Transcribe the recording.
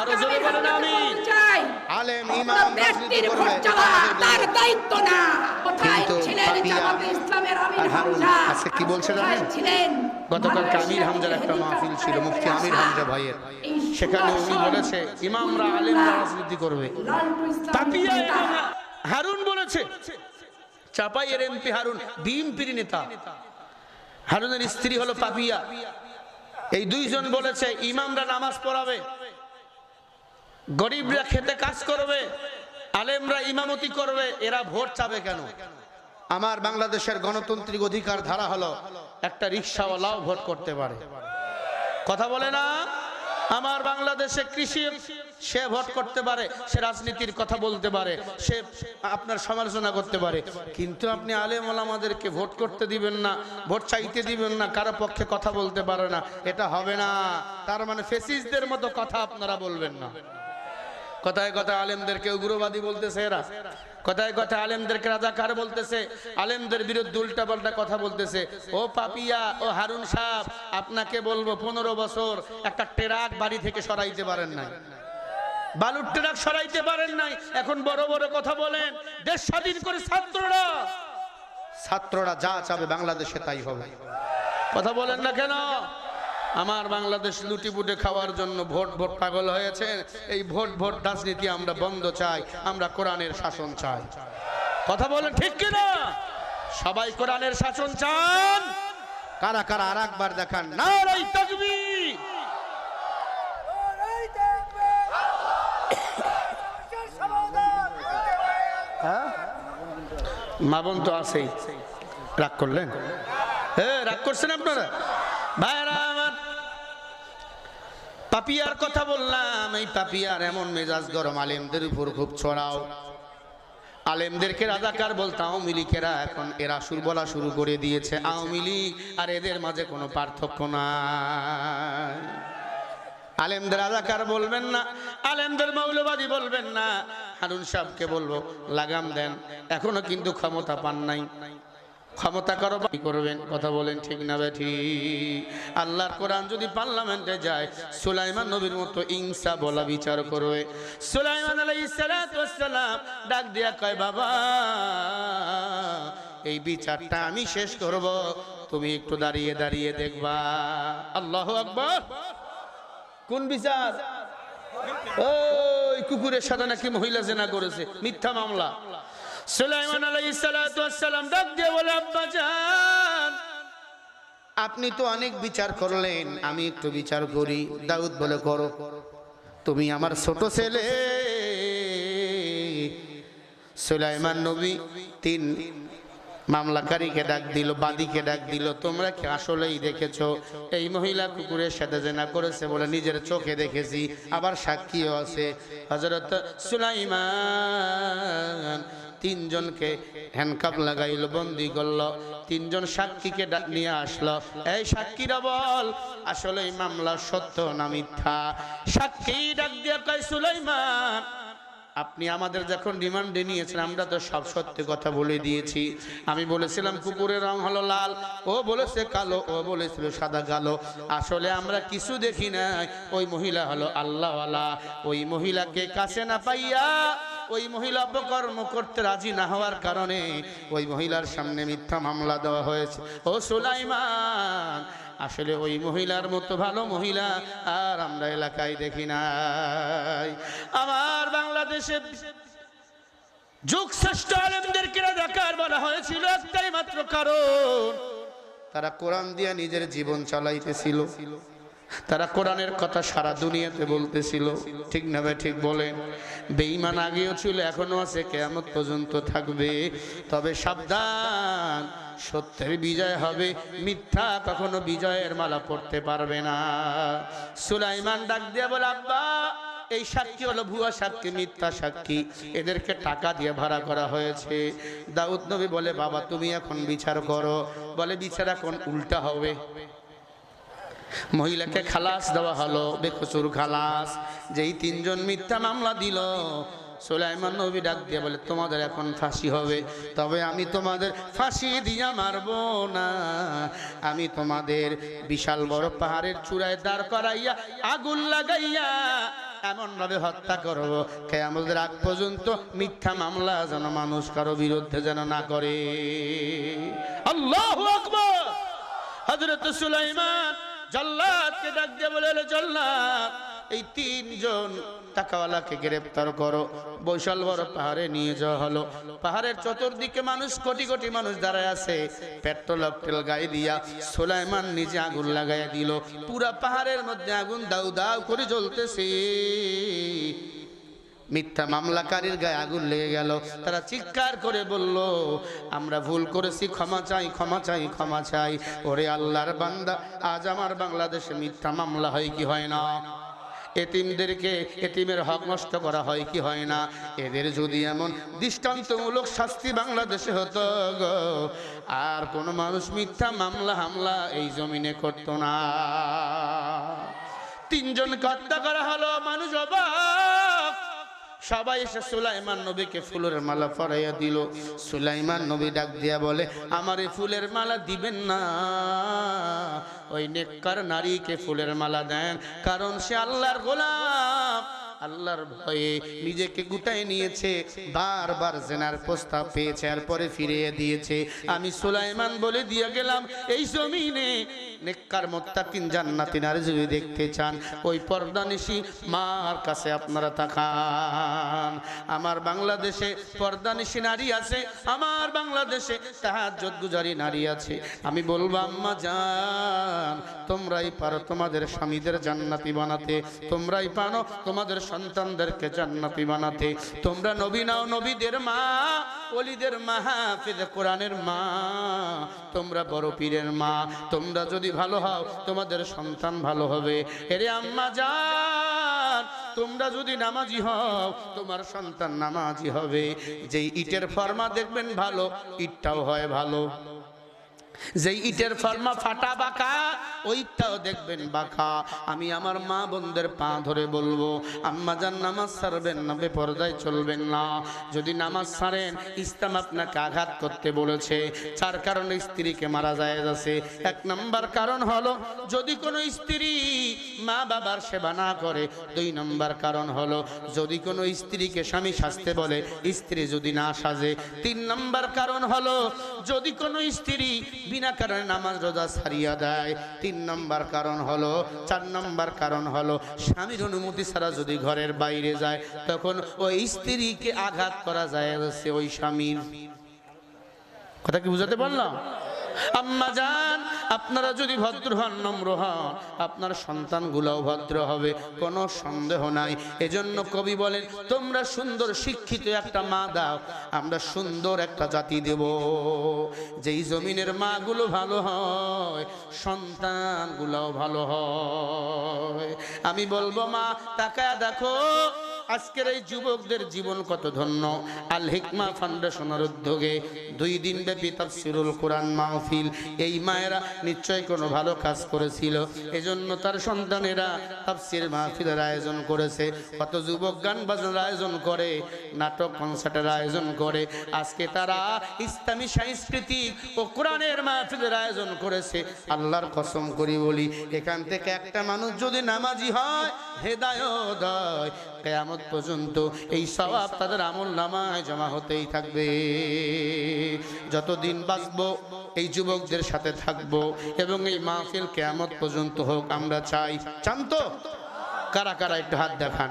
আরও জোরে বলেন আমি। আলেম ইমাম রাজনীতি ব্যক্তির ভোট চাওয়া তার দায়িত্ব না। কোথায় ছিলেন জামাতে ইসলামের আমির হারুন হামজা? আজকে কি বলছে জানেন? ছিলেন? গতকাল আমির হামজার একটা থেকে মাহফিল ছিল মুফতি আমির হামজা ভাইয়ের। এই সেখানে উনি সুদর্শন বলেছে ইমামরা আলেমরা রাজনীতি করবে। পাপিয়া হারুন বলেছে চাপাইয়ের এমপি হারুন বিএনপির নেতা। হারুনের স্ত্রী হলো পাপিয়া এই দুইজন বলেছে ইমামরা নামাজ পড়াবে। গরিবরা খেতে কাজ করবে, আলেমরা ইমামতি করবে, এরা ভোট চাবে কেন? আমার বাংলাদেশের গণতান্ত্রিক অধিকার ধারা হলো একটা রিক্সাওয়ালাও ভোট করতে পারে। কথা বলে না? আমার বাংলাদেশে কৃষি, সে ভোট করতে পারে, সে রাজনীতির কথা বলতে পারে, সে আপনার সমালোচনা করতে পারে। কিন্তু আপনি আলেম আমাদেরকে ভোট করতে দিবেন না, ভোট চাইতে দিবেন না, কারও পক্ষে কথা বলতে পারে না, এটা হবে না। তার মানে ফেসিসদের মতো কথা আপনারা বলবেন না। কথায় কথা আলেমদেরকে উগ্রবাদী বলতেছে এরা। কথায় কথা আলেমদেরকে রাজাকার বলতেছে, আলেমদের বিরুদ্ধে উল্টা পাল্টা কথা বলতেছে। ও পাপিয়া, ও হারুন সাহ আপনাকে বলব পনেরো বছর একটা ট্রাক বাড়ি থেকে সরাইতে পারেন নাই। বালুর ট্রাক সরাইতে পারেন নাই। এখন বড় বড় কথা বলেন, দেশ স্বাধীন করে ছাত্ররা। ছাত্ররা যা চাবে বাংলাদেশে তাই হবে। কথা বলেন না কেন? আমার বাংলাদেশ লুটি বুটে খাওয়ার জন্য ভোট ভোট পাগল হয়েছে। এই ভোট ভোট রাজনীতি আমরা বন্ধ চাই, আমরা কোরআনের শাসন চাই। কথা বলেন ঠিক কিনা? সবাই কোরআনের শাসন চান? কারা কারা আর একবার দেখান। নারাই তাকবীর। মা তো আছেই। রাগ করলেন? হ্যাঁ রাগ করছেন আপনারা? ভাইরা পাপিয়ার কথা বললাম, এই পাপিয়ার এমন মেজাজ গরম, আলেমদের উপর খুব ছড়াও। আলেমদেরকে রাজাকার বলতে আওয়ামী লীগেরা এখন এরা সুর বলা শুরু করে দিয়েছে। আওয়ামী লীগ আর এদের মাঝে কোনো পার্থক্য নাই। আলেমদের রাজাকার বলবেন না, আলেমদের মৌলবাদী বলবেন না। হারুন সাহেবকে বলব, লাগাম দেন, এখনও কিন্তু ক্ষমতা পান নাই। ক্ষমতা করো কি করবেন? কথা বলেন ঠিক না বেঠি আল্লাহর কোরআন যদি পার্লামেন্টে যায়, সুলাইমান নবীর মতো ইনসা বলা বিচার করবে। সুলাইমান আলাইহিস সালাতু ওয়াস সালাম ডাক দিয়া কয়, বাবা, এই বিচারটা আমি শেষ করব। তুমি একটু দাঁড়িয়ে দাঁড়িয়ে দেখবা। আল্লাহ আকবার। কোন বিচার? ওই কুকুরের সাথে নাকি মহিলা জেনা করেছে। মিথ্যা মামলা। সুলাইমান আলাইহিস সালাতু ওয়াস সালাম ডাক দিয়ে বলে, আব্বা জান। আপনি তো অনেক বিচার করলেন, আমি একটু বিচার করি। দাউদ বলে, করো। তুমি আমার ছোট ছেলে। সুলাইমান নবী তিন মামলাকারীকে ডাক দিল, বাদীকে ডাক দিল, তোমরা কি আসলেই দেখেছ? এই মহিলা কুকুরের সাথে জেনা করেছে বলে নিজের চোখে দেখেছি, আবার সাক্ষীও আছে। হজরত সুলাইমান তিনজনকে হ্যান্ডকাপ লাগাইলো, বন্দি করল। তিনজন সাক্ষীকে নিয়ে আসলো। এই সাক্ষীরা বল, আসলে মামলা সত্য না মিথ্যা? সাক্ষী ডাক দিয়ে কয়, সুলাইমান, আপনি আমাদের যখন রিমান্ডে নিয়েছেন, আমরা তো সব সত্যি কথা বলে দিয়েছি। আমি বলেছিলাম, কুকুরের রং হলো লাল। ও বলেছে কালো, ও বলেছিল সাদা কালো। আসলে আমরা কিছু দেখি নাই। ওই মহিলা হলো আল্লাহওয়ালা। ওই মহিলাকে কাছে না পাইয়া ওই মহিলা অপকর্ম করতে রাজি না হওয়ার কারণে ওই মহিলার সামনে মিথ্যা মামলা দেওয়া হয়েছে। ও সুলাইমান, আসলে ওই মহিলার মতো ভালো মহিলা আর আমরা এলাকায় দেখি নাই। আমার বাংলাদেশে যুগ শ্রেষ্ঠ আলেমদেরকে দেখার বলা হয়েছিল, একটাই মাত্র কারণ, তারা কোরআন দিয়ে নিজের জীবন চালাইতেছিল। তারা কোরআনের কথা সারা দুনিয়াতে বলতেছিল। ঠিক না ভাই, ঠিক বলেন। বেঈমান আগেও ছিল এখনও আছে, কেয়ামত পর্যন্ত থাকবে। তবে সাবধান, সত্যের বিজয় হবে, মিথ্যা কখনো বিজয়ের মালা পড়তে পারবে না। সুলাইমান ডাক দিয়ে বলে, আব্বা, এই সাক্ষী হলো ভুয়া সাক্ষী, মিথ্যা সাক্ষী। এদেরকে টাকা দিয়ে ভাড়া করা হয়েছে। দাউদ নবী বলে, বাবা, তুমি এখন বিচার করো। বলে, বিচার এখন উল্টা হবে। মহিলাকে খালাস দেওয়া হলো। বেকসুর খালাস। যেই তিনজন মিথ্যা মামলা দিল, সোলাইমান নবী ডাক দিয়ে বলে, তোমাদের এখন ফাঁসি হবে। তবে আমি তোমাদের ফাঁসি দিয়া মারবো না। আমি তোমাদের বিশাল বড় পাহাড়ের চূড়ায় দাঁড় করাইয়া, আগুন লাগাইয়া এমন ভাবে হত্যা করব। কেয়ামতের আগ পর্যন্ত মিথ্যা মামলা যেন মানুষ কারও বিরুদ্ধে যেন না করে। আল্লাহ হজরত সুলাইমান জল্লাদকে ডাক দিয়ে বলে এলো, জল্লাদ, এই তিনজন টাকাওয়ালাকে গ্রেপ্তার করো। বৈশাল বড় পাহাড়ে নিয়ে যাওয়া হলো। পাহাড়ের চতুর্দিকে মানুষ, কোটি কোটি মানুষ দাঁড়ায় আছে। পেট্রোল অকটেল গায়ে দিয়া সোলাইমান নিজে আগুন লাগাইয়া দিল। পুরা পাহাড়ের মধ্যে আগুন দাউ দাউ করে জ্বলতেছে। মিথ্যা মামলাকারীর গায়ে আগুন লেগে গেল। তারা চিৎকার করে বলল, আমরা ভুল করেছি, ক্ষমা চাই ক্ষমা চাই ক্ষমা চাই। ওরে আল্লাহর বান্দা, আজ আমার বাংলাদেশে মিথ্যা মামলা হয় কি হয় না? এতিমদেরকে এতিমের হক নষ্ট করা হয় কি হয় না? এদের যদি এমন দৃষ্টান্তমূলক শাস্তি বাংলাদেশে হতো গো, আর কোনো মানুষ মিথ্যা মামলা, হামলা এই জমিনে করতো না। তিনজন হত্যা করা হলো, মানুষ অবাক। সবাই এসে সুলাইমান নবীকে ফুলের মালা পরাইয়া দিল। সুলাইমান নবী ডাক দিয়া বলে, আমার এই ফুলের মালা দিবেন না। ওই নেককার নারীকে ফুলের মালা দেন, কারণ সে আল্লাহর গোলাম। আল্লাহর ভয়ে নিজেকে গুটাই নিয়েছে, বারবার জেনার প্রস্তাব পেয়েছে আর পরে ফিরিয়ে দিয়েছে। আমি সুলাইমান বলে দিয়ে গেলাম, এই জমিনে নেককার, মোত্তাকিন, জান্নাতি নারী যদি দেখতে চান, ওই পর্দানিশি মার কাছে আপনারা তাকান। আমার বাংলাদেশে পর্দানিশি নারী আছে, আমার বাংলাদেশে তাহাজ্জুদ গুজারি নারী আছে। আমি বলব, আম্মা জান, তোমরাই পারো তোমাদের স্বামীদের জান্নাতি বানাতে, তোমরাই পারো তোমাদের সন্তানদেরকে জান্নাতি বানাতে। তোমরা নবী নাও নবীদের মা অলিদের মা, হাফিজ কোরআনের মা। তোমরা বড় পীরের মা, তোমরা যদি ভালো হও, তোমাদের সন্তান ভালো হবে। এরে আম্মা যান তোমরা যদি নামাজি হও, তোমার সন্তান নামাজি হবে। যেই ইটের ফর্মা দেখবেন ভালো, ইটটাও হয় ভালো। যেই ইটের ফর্মা ফাটা বাঁকা, ওইটাও দেখবেন বাঁকা। আমি আমার মা বোনদের পা ধরে বলব, আম্মা যান নামাজ সারবেন না, বেপরদায় চলবেন না। যদি নামাজ সারেন, ইসলাম আপনাকে আঘাত করতে বলেছে। চার কারণে স্ত্রীকে মারা যায় আছে। এক নাম্বার কারণ হলো, যদি কোনো স্ত্রী মা বাবার সেবা না করে, দুই নম্বর কারণ হলো যদি কোনো স্ত্রীকে স্বামী সাজতে বলে, স্ত্রী যদি না সাজে। তিন নম্বর কারণ হলো যদি কোনো স্ত্রী বিনা কারণে নামাজ রোজা ছাড়িয়া দেয়, তিন নম্বর কারণ হলো, চার নম্বর কারণ হলো স্বামীর অনুমতি ছাড়া যদি ঘরের বাইরে যায়, তখন ওই স্ত্রীকে আঘাত করা যায় ওই স্বামীর। কথা কি বুঝাতে পারলাম? আম্মা যান আপনারা যদি ভদ্র হন, নম্র হন, আপনার সন্তানগুলোও ভদ্র হবে, কোনো সন্দেহ নাই। এজন্য কবি বলেন, তোমরা সুন্দর শিক্ষিত একটা মা দাও, আমরা সুন্দর একটা জাতি দেব। যেই জমিনের মাগুলো ভালো হয়, সন্তানগুলোও ভালো হয়। আমি বলব, মা, তাকায় দেখো আজকের এই যুবকদের জীবন কত ধন্য। আল হিকমা ফাউন্ডেশনের উদ্যোগে দুই দিন ব্যাপী তাফসিরুল কোরআন মাহফিল। এই মায়েরা নিশ্চয়ই কোনো ভালো কাজ করেছিল। এজন্য তার সন্তানেরা তাফসির মাহফিলের আয়োজন করেছে। কত যুবক গান বাজনার আয়োজন করে, নাটক কনসার্টের আয়োজন করে। আজকে তারা ইসলামী সাংস্কৃতিক ও কোরআনের মাহফিলের আয়োজন করেছে। আল্লাহর কসম করি বলি, এখান থেকে একটা মানুষ যদি নামাজি হয়, হেদায়ত হয়, কেয়ামত পর্যন্ত এই স্বভাব তাদের আমল নামায় জমা হতেই থাকবে। যতদিন বাঁচব, এই যুবকদের সাথে থাকব এবং এই মাহফিল কেয়ামত পর্যন্ত হোক আমরা চাই। চান তো? কারা কারা একটু হাত দেখান।